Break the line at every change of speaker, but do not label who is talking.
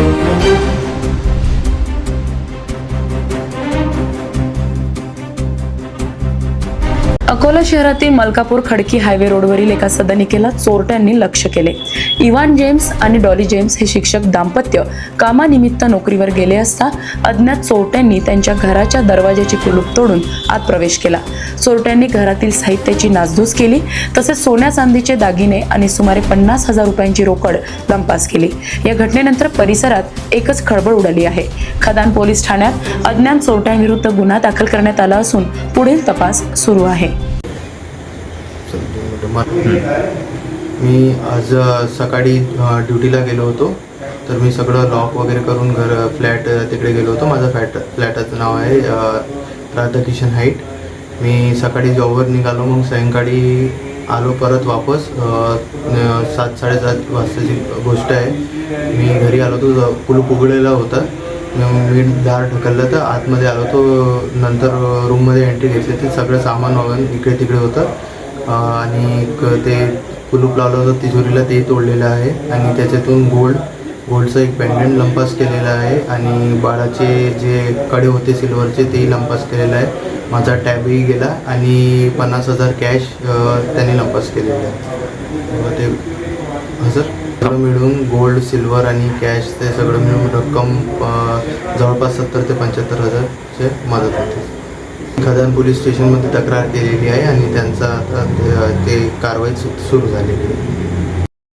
Thank you. Akola शहरातील Malkapur Khadki highway रोडवरील एका सदनिकेला चोरट्यांनी लक्ष केले. इव्हान जेम्स आणि डॉली जेम्स हे शिक्षक दाम्पत्य कामानिमित्त नोकरीवर गेले असता अज्ञात चोरट्यांनी त्यांच्या घराच्या दरवाजाची कुलूप तोडून आत प्रवेश केला. चोरट्यांनी घरातील साहित्याची नासधूस केली तसेच सोन्या चांदीचे दागिने आणि सुमारे पन्नास हजार रुपयांची रोकड लंपास केली. या घटनेनंतर परिसरात एकच खळबळ उडाली आहे. खदान पोलीस ठाण्यात अज्ञात चोरट्यांविरुद्ध गुन्हा दाखल करण्यात आला असून पुढील तपास सुरू आहे.
मी आज सकाळी ड्युटीला गेलो होतो. तर मी सगळं लॉक वगैरे करून घर फ्लॅट तिकडे गेलो होतो. माझं फ्लॅट फ्लॅटाचं नाव आहे राधाकिशन हाईट. मी सकाळी जॉबवर निघालो मग सायंकाळी आलो परत वापस. सात साडेसात वाजताची गोष्ट आहे. मी घरी आलो तो कुलूप उघडलेला होता. मग मी दार ढकललं तर आतमध्ये आलो तो नंतर रूममध्ये एंट्री घेतली. ते सगळं सामान वगैरे इकडे तिकडे होतं. आणि एक ते कुलूप लावलं होतं तिजोरीला ते तोडलेलं आहे. आणि त्याच्यातून गोल्ड गोल्डचं एक पेंडंट लंपास केलेलं आहे. आणि बाळाचे जे कडे होते सिल्वरचे तेही लंपास केलेलं आहे. माझा टॅबही गेला आणि पन्नास हजार कॅश त्यांनी लंपास केलेलं आहे. ते हां सर? सगळं मिळून गोल्ड सिल्वर आणि कॅश ते सगळं मिळून रक्कम जवळपास सत्तर ते पंच्याहत्तर हजारचे मदत होते. खदान पोलीस स्टेशनमध्ये तक्रार केलेली आहे आणि त्यांचा आता ते- कारवाई सुरू झालेली आहे.